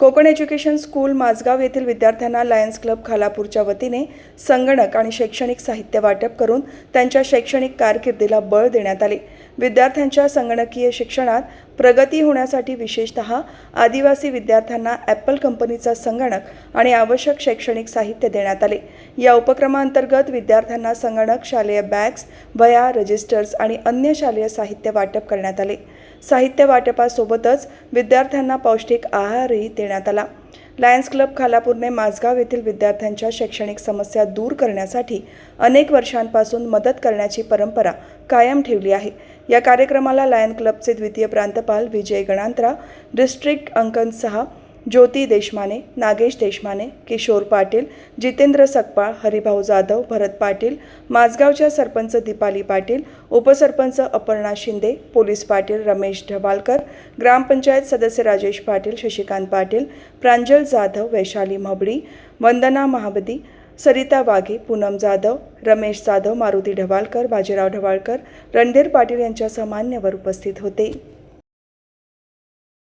Konkan education school Mazgaon येथील विद्यार्थ्यांना Lions club खालापूरच्या वतीने संगणक आणि शैक्षणिक साहित्य वाटप करून त्यांच्या शैक्षणिक कारकिर्दीला बळ देण्यात आले. विद्यार्थ्यांच्या संगणकीय शिक्षणात प्रगती होण्यासाठी विशेषतः आदिवासी विद्यार्थ्यांना ॲपल कंपनीचा संगणक आणि आवश्यक शैक्षणिक साहित्य देण्यात आले. या उपक्रमांतर्गत विद्यार्थ्यांना संगणक शालेय बॅग्स वया रजिस्टर्स आणि अन्य शालेय साहित्य वाटप करण्यात आले. साहित्य वाटपासोबतच विद्यार्थ्यांना पौष्टिक आहारही देण्यात आला. लायन्स क्लब खालापूरने माझगाव येथील विद्यार्थ्यांच्या शैक्षणिक समस्या दूर करण्यासाठी अनेक वर्षांपासून मदत करण्याची परंपरा कायम ठेवली आहे. या कार्यक्रमाला लायन क्लबचे द्वितीय प्रांतपाल विजय गणांत्रा डिस्ट्रिक्ट अंकन सहा ज्योती देशमाने नागेश देशमाने किशोर पाटील जितेंद्र सकपाळ हरिभाऊ जाधव भरत पाटील माझगावच्या सरपंच दीपाली पाटील उपसरपंच अपर्णा शिंदे पोलीस पाटील रमेश ढबालकर ग्रामपंचायत सदस्य राजेश पाटील शशिकांत पाटील प्रांजल जाधव वैशाली म्हबडी वंदना महाबदी सरिता वाघे पूनम जाधव रमेश जाधव मारुती ढवाळकर बाजीराव ढवाळकर रणधीर पाटील यांच्यासह मान्यवर उपस्थित होते.